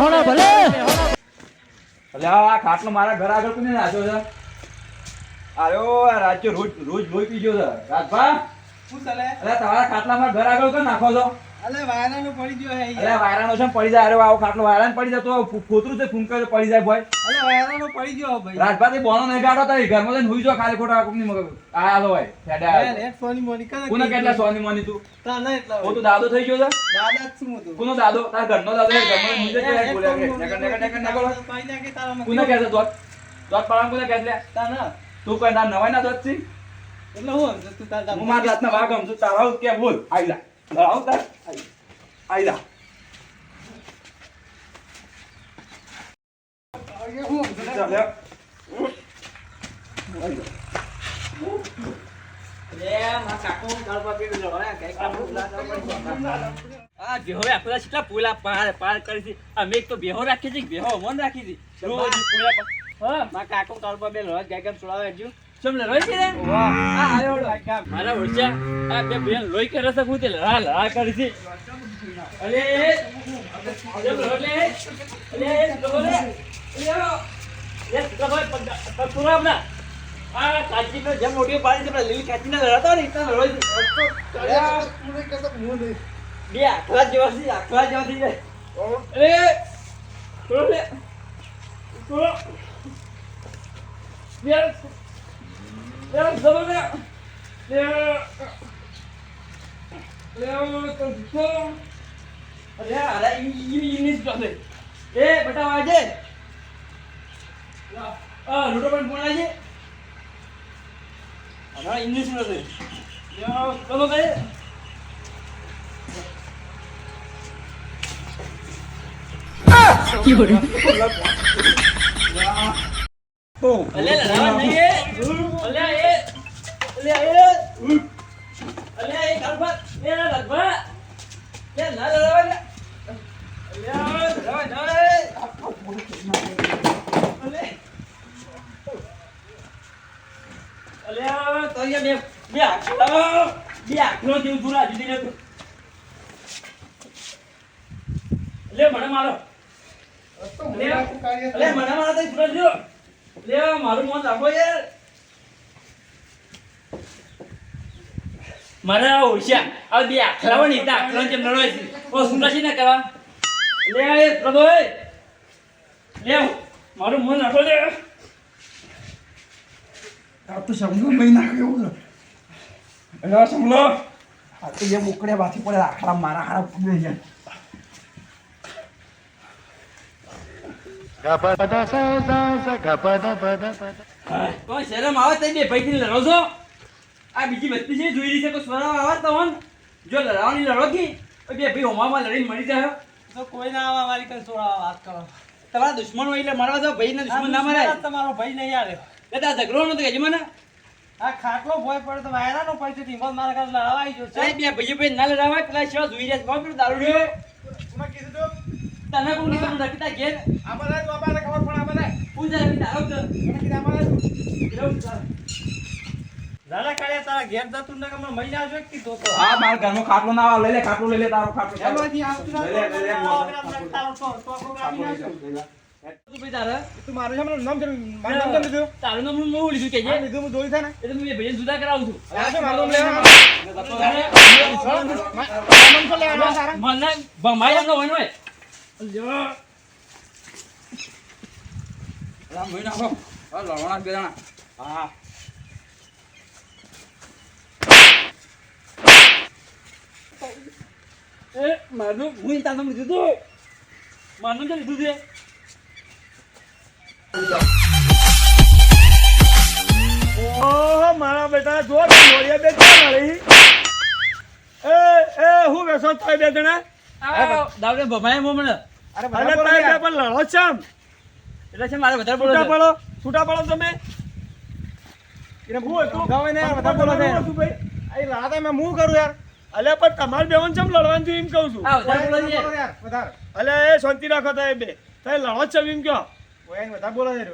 બેહોણા ભલે. ભલે આ ખાટલો મારા ઘર આગળ કોને નાખ્યો છે? આયો આ રાજ્ય રોજ રોજ લોહી પીજો છે. રાજભા શું ચાલે? અરે તમારા ખાટલામાં ઘર આગળ કેમ નાખો છો? અલે વાયરાનો પડી ગયો હે અલે વાયરાનો છે પડી જાય. અરે આવો ખાટલો વાયરાનો પડી જાય તો ફોતરું છે ફૂંકે તો પડી જાય ભાઈ. અલે વાયરાનો પડી ગયો ભાઈ. રાજભાઈ બોનો નહીં કાઢો તારી ઘરમાં જઈને હુઈ જો ખાલી ખોટા કોકની મગ આ આલો ભાઈ ફેડા લે, સોની મોની સોની કોને કેટલા સોની મોની તું? તને એટલા હું તો દાદો થઈ ગયો છે? દાદા જ છું હું તો. કોનો દાદો? તારા ઘરનો દાદો છે ઘરમાં હુઈ જો જાય બોલ્યા કે નકર નકર નકર નકર. પાઈ. કોને કહે છે દોત? દોત પાડવા કોને કહે છે? તને. તું કોઈ ના નવાઈ ના દોત છે? એટલે હું તું તારા હું મારા જાતના વાઘ સમજુ. તારા કે બોલ આઈલા લડાવ સમજુ તારા- ચાલ લે. આ બેહો આપણા પાર પાર કરી છે અમે તો બેહો રાખી છે બેહો મન રાખી છે રોજ ઈ પોલા પાર- હા મા કાકો કાળપા બે લોજ ગાય ગામ સુડાવે જો રોઈ છે આ આયો લો. મારા ઓળખ્યા આ બે બેન લોઈ કરે છે કુતે લા લડા કરી છે. અલે અલે લો લે અલે. લે ના આ કાચી નો જેમ મોટી પાડી છે લીલી કાચી ના લડાતો ને ઇતના નહીં. બે આખલા જેવા છે આખલા જેવા થઈ જાય અરે ઇંગ્લિશ નો છે યો ચલો બે અલે લડાવા નહીં એ અલે એ અલે એ. અલે એ ગરબા એ ગરબા એ ના લડાવા ને અલે લડાવા ના અલે અલે તો યા બે બે આખલો બે આખલો જેવું દીધી ને તું અલે મને મારો. અલે મને મારા તો જો લે મારું મન રાખો યાર મારે ઓળખ્યા આ બે આખલાઓ ને તા આખલાઓ જેમ લડવાય છે ઓ સુંદર છે ને કરવા લે એ પ્રભુ એ લે મારું મન હટો દે આ તો સમજો મહી નાખ્યો એવું છે અરે સમલો આ તો જે બોકડે બાથી પડે આખલા મારા હારા પકડી જાય કોણ શરમ આવે તે બે ભાઈ થી લડો છો આ બીજી વસ્તી છે જોઈ રહી છે કોઈ સ્વરાવ આવે તો હોન જો લડાવાની લડો કે તો બે ભાઈ હોમામાં લડીને મરી જાય. તો કોઈ ના આવે મારી કઈ સ્વરાવ વાત કરો તમારા દુશ્મન હોય એટલે મારવા જાવ ભાઈ ને દુશ્મન ના મરાય તમારો ભાઈ નહીં આવે દાદા ઝઘડો નતો કે મને આ ખાટલો ભોય પડે તો વાયરાનો નો તો ટીમો મારા ઘરે લડાવા આવી સાહેબ બે ભાઈ ભાઈ ના લડાવાય પેલા શેવા જોઈ રહ્યા છે? કોણ પેલું દારૂ રહ્યો મેં કીધું તો તને કોણ નીકળું રાખતા ઘેર આમાં તો અમારે ખબર પણ આમાં પૂજા દારૂ તો. કીધું આમાં એવું ચાલે. દાદા કાલે તારા ઘેર જતું ને કે મહિને આવજો કીધું તો હા મારા ઘરનો ખાટલો ના આવે લઈ લે ખાટલો લઈ લે તારો ખાટલો આવતું ના લઈ લે, લઈ લે, તો તારો તો તો તો ગાડી નાખજો. તું ભાઈ તારે તું મારું છે નામ છે મારું નામ કેમ તારું નામ હું હું લીધું કે હા, લીધું હું જોઈ છે ને એ મેં ભાઈને જુદા કરાવું છું આ મારું નામ લેવા નામ તો મને ભમાઈ એમનો હોય ને હોય. અલા હા જણા હા એ મારું હું તારું નામ લીધું તું. મારું નામ તો લીધું છે. ઓહો મારા બેટા જો મોરિયા બે ક્યાં મળી એ એ હું બેસો તો બે જણા? દાવડે ભમાય મો મને. અરે તારે પણ લડો છે આમ એટલે છે મારે વધારે છે. પડો છૂટા પડો તમે. એટલે હું હતું ગમે ને વધારે છે ભાઈ. આ રાતે મેં હું કરું યાર? અલે પણ તમારે બેવન ચમ લડવાનું છે એમ કહું છું. વધારે. અલે એ શાંતિ રાખો તો એ બે. તો લડો જ છે એમ કહો. બધા બોલો છે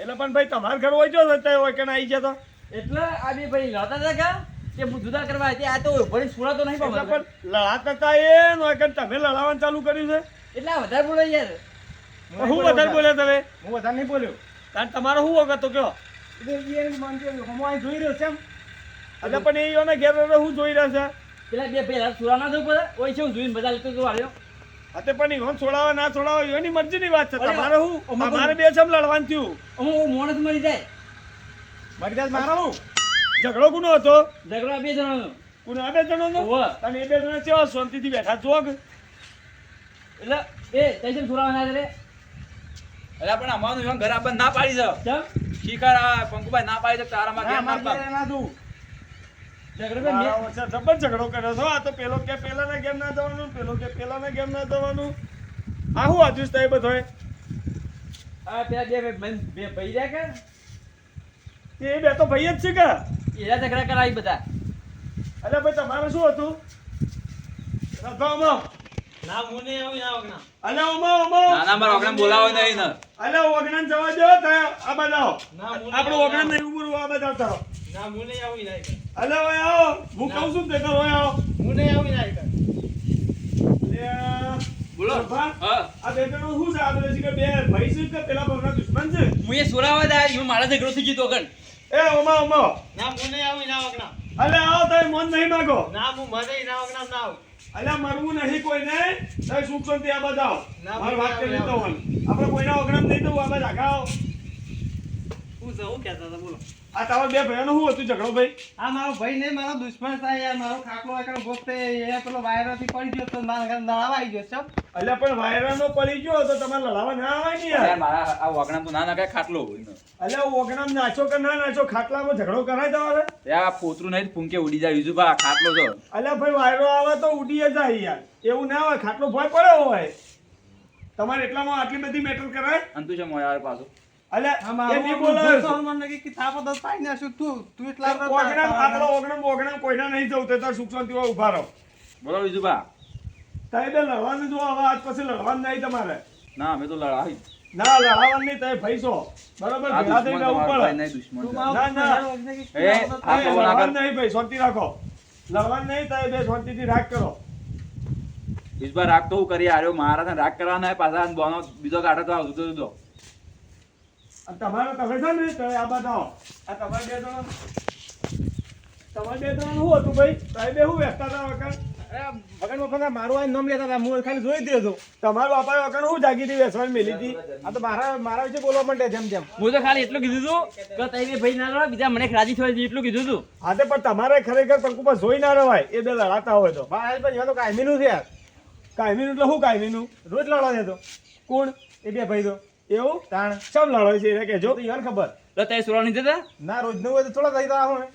એટલે પણ ભાઈ તમાર ઘર હોય જો તો હોય કે ના આવી જતો. એટલે આ બે ભાઈ લડતા હતા કા? કે હું જુદા કરવા હતી? આ તો ભણી સુરાતો નહીં પણ લડાતા હતા એ કે તમે લડાવવાનું ચાલુ કર્યું છે. એટલે વધારે બોલે યાર. હું વધારે બોલ્યો તમે હું વધારે નહીં બોલ્યો. તાન તમારો શું વખત તો કયો જોઈ રહ્યો છે એમ. એટલે પણ એ યોને ઘેર હું જોઈ રહ્યા છે. પેલા બે પેલા સુરા ના જવું પડે ઓય છે હું જોઈને બધા લેતો જોવા આવ્યો. અતે પણ ઈવન છોડાવો ના છોડાવો એની મરજીની વાત છે. તમારે હું? મારે તમારે બે ચમ લડવાનું થયું. હું મોણસ મરી જાય. મરી જાય મારા હું? ઝઘડો કોનો હતો? ઝઘડો આ બે જણાનો. કોનો? આ બે જણાનો. અને એ બે જણા કેવા શાંતિથી બેઠા જોગ એટલે એ તૈસમ સુરા ના રે. એટલે પણ અમારું ઘર આપણને ના પાડી છે. શિકાર આ પંકુભાઈ ના પાડી છે તારામાં ના, કેમ ના પાડી? પાડ ઘરે ના જોઉં. ઝઘડો બે મેં- મારો વચ્ચે જબર ઝઘડો કર્યો છો. આ તો પેલો કે પેલાના ગેમ ના જવાનું પેલો કે પેલાના ગેમ ના જવાનું. આ શું આજુ થાય બધોય? આ પેલા બે ભાઈ રહ્યા કે? એ બે તો ભાઈ જ છે કે. એના ઝઘડા કરાવી બધા. અલ્યા ભાઈ તમારે શું હતું? રથામાં ના હું નહીં આવું ના વગના. અલ્યા ઓમા ઓમા નાના મારા ઓગણે બોલાવો નહીં ને. અલ્યા ઓગણાને જવા દો આ બાજુ આવો ના, હું નહીં આપણું આવું. ઓગણાને નહીં ઉભું રહેવું, આ બાજુ આવતા ના હું નહીં ના કર. ઓય આવો. હું કહું છું તે કરો આવો. હું નહીં ના કર. બોલો. પ્રભા, હા. આ બે જણો શું છે? આ છે કે બે ભાઈ છે કે પેલા ભાવના દુશ્મન છે? હું એ સુરાવા દા હું મારા ઝઘડો થઈ ગયો એ ઓમા ઓમા ના હું આવી ના વગના. અલ્યા આવો તમે મન નહીં માગો. ના હું મને ના વગના ના આવું. અલ્યા મરવું નહીં કોઈને તમે સુખ શાંતિ આ ના, મારી વાત કરી લેતો હોય. આપણે કોઈના ઓગણામ નહીં દઉં આ બધા ગાઓ આવો. હું જવું કહેતા હતા, બોલો. આ તમારા બે ભાઈનો શું હતું ઝઘડો ભાઈ? આ મારો ભાઈ નહીં મારો દુશ્મન થાય યાર. મારો ખાકલો એકડો ગોખતે એ પેલો વાયરાથી પડી ગયો તો મારા ઘરે લડાવા આવી ગયો છે એટલે પણ વાયરાનો પડી ગયો તો તમારે લડાવા ના આવે ને યાર. યાર મારા આ ઓગણામ તો ના નખાય ખાટલો એટલે ઓગણામ નાચો કે ના નાચો ખાટલામાં ઝઘડો કરાય તમારે? આ પોતરું નહીં ફૂંકે ઉડી જાય બીજું બા ખાટલો તો. એટલે ભાઈ વાયરો આવે તો ઉડી જાય યાર. એવું ના હોય ખાટલો ભય પડ્યો હોય. તમારે એટલામાં આટલી બધી મેટર કરાય? અંતુ તું છે મોયા પાછો. અલ્યા એ નહીં બોલાવે. તું એટલા ઓગણામ આટલો ઓગણામ ઓગણામ કોઈના નહીં જવું તે તાર સુખ શાંતિ હોય રહો. બોલો બીજું બા. તમે બે લડવાનું જો હવે આજ પછી લડવાનું નહીં તમારે. ના અમે તો લડાવી ના લડાવાનું નહીં તમે ભાઈ બરોબર ભેગા પડે. ના ના. એ. લડવાનું નહીં શાંતિ રાખો. લડવાનું નહીં તમે બે શાંતિથી રાગ કરો. બીજું રાગ તો હું કરી આર્યો. મારા તને રાગ કરવાના પાછા બોનો બીજો કાઢો તો આવતો તો દો અને તમારે તમે છે ને તમે આ બતાવો આ તમારે બે જણા. તમારે બે જણા શું હતું ભાઈ? તમે બે શું વેચતા હતા વખત? વગર વખત મારું આ નામ લેતા હતા. હું ખાલી જોઈ જ રહ્યો હતો તમારા બાપાએ વખત શું હતી વેસવાની મેલી હતી? આ તો મારા મારા વિશે બોલવા માંડે જેમ જેમ. હું તો ખાલી એટલું કીધું હતું કે તઈ ભાઈ ના લડો બીજા મને રાજી થવા એટલું કીધું હતું હા તે પણ તમારે ખરેખર પંકુપા જોઈ ના રવાય એ બે લડાતા હોય તો. ભાઈ પણ તો કાયમીનું છે યાર. કાયમીનું એટલે શું કાયમીનું? રોજ લડવા તો. કોણ? એ બે ભાઈ તો એવું? તાણ ચમ લડો છે એને કહેજો. તો યાર ખબર. તો તે સુરા નહીં જતા ના રોજનું હોય તો થોડા થઈ તો ને.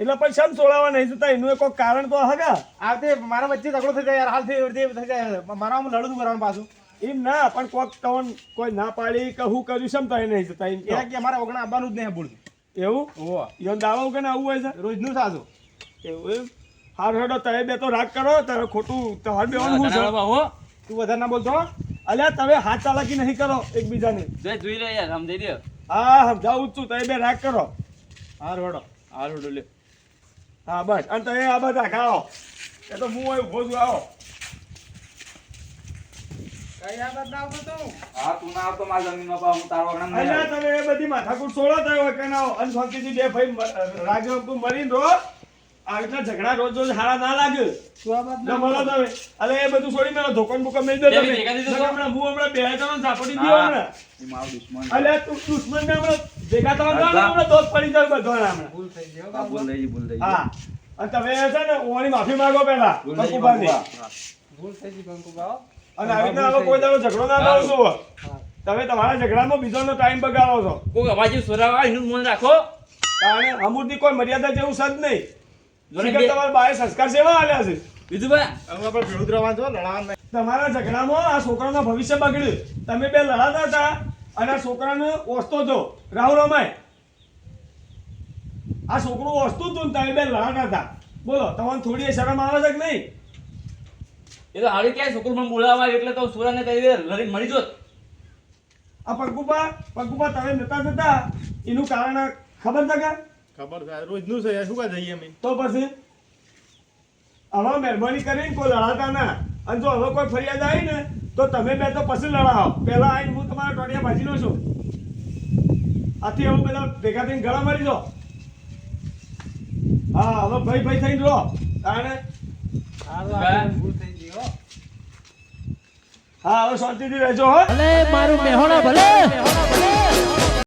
એટલે પણ શમ સોળાવા નહીં? જતા એનું એક કારણ તો હગા? આવતે મારા વચ્ચે ઝઘડો થઈ જાય યાર હાલ થઈ થઈ થઈ જાય. મારા આમ લડતું કરવાનું પાછું. એમ ના પણ કોક તવન કોઈ ના પાડી કે હું કર્યું શમ તો નહીં જતા એમ કે અમારા ઓગણા આવવાનું જ નહીં બોલતું એવું? ઓવા ઈવન દાવો કે આવું હોય છે? રોજનું સાચું એવું એમ? હારું હેડો તમે બે તો રાગ કરો તારે ખોટું તમારે બેવાનું હું છે? હો. તું વધારે ના બોલતો હો? અલ્યા તમે હાથ ચાલાકી નહીં કરો એકબીજાને. જોઈ જોઈ લે યાર સમજાઈ દે હા સમજાવું છું. તમે બે રાગ કરો. હાર વડો હાર વડો લે હા બસ. અને તમે આ બધા ખાઓ. એ તો હું હોય ઊભો આવો. કઈ યાદ ના આવતો તો હા તું ના મારા જમીનમાં પા હું તારો ઓગણા નહીં અલ્યા આવું. તમે એ બધી માથાકૂટ સોળો થયો કે ના હોય. અને બે ભાઈ તું મરીને રહો. આ એટલા ઝઘડા રોજ રોજ હારા ના ના મળો તમે. અલે એ બધું છોડી મેલો ધોકન બુકન મેલી દો તમે. ભેગા દીધો નકર તો? હમણાં હું હમણાં બે જણા ઝાપડી ગયો હમણાં. એ દુશ્મન. છે. તું દુશ્મન ને હમણાં ભેગા થવા દો હમણાં દોસ્ત પડી જાય બધા હમણાં. ભૂલ થઈ ગઈ ભૂલ થઈ ભૂલ થઈ હા. અને તમે છે ને ઓની માફી માંગો પહેલા ભૂલ થઈ ગઈ, પંકુભાની. પંકુભા. ભૂલ થઈ ગઈ કંકુ અને આવી રીતના હવે કોઈ દાડો ઝઘડો ના. કરો છો. તમે તમારા ઝઘડામાં બીજોનો ટાઈમ બગાડો છો. કોઈ અવાજ સુરાવા એનું મન રાખો. કારણ અમૂર્તિ કોઈ મર્યાદા જેવું સજ નહીં. તમારા બાએ સંસ્કાર સેવા આલ્યા છે? બીજું બા હવે આપણે ભેળું જ રહેવાનું છો, લડવાનું નહીં. તમારા ઝઘડામાં આ છોકરાનું ભવિષ્ય બગડ્યું. તમે બે લડાતા હતા અને આ છોકરાને ઓસતો હતો. રાહુલ રમાય. આ છોકરું ઓસતું હતું ને તમે બે લડાતા હતા. બોલો તમને થોડી શરમ આવે છે કે નહીં? એ તો હારી ક્યાંય છોકરું મને બોલાવા એટલે તો સુરાને કહી બે લડી મળી જોત? આ પંકુપા પંકુપા તમે નતા જતા. એનું કારણ ખબર છે કે? ખબર છે, રોજનું છે યાર, શું કા જઈએ અમે? તો પછી હવે મહેરબાની કરીને કોઈ લડાતા ના. અને જો હવે કોઈ ફરિયાદ આવી ને તો તમે બે તો પછી લડાવો. પહેલા આવીને હું તમારા ટોટિયા ભાજી છું. આથી હવે બધા ભેગા થઈને ગળા મારી દો. હા હવે ભાઈ ભાઈ થઈને રહો. તાણે? હારું, ભૂલ થઈ ગઈ હો હા હવે શાંતિથી રહેજો હો. ભલે મારું મેહોણા ભલે.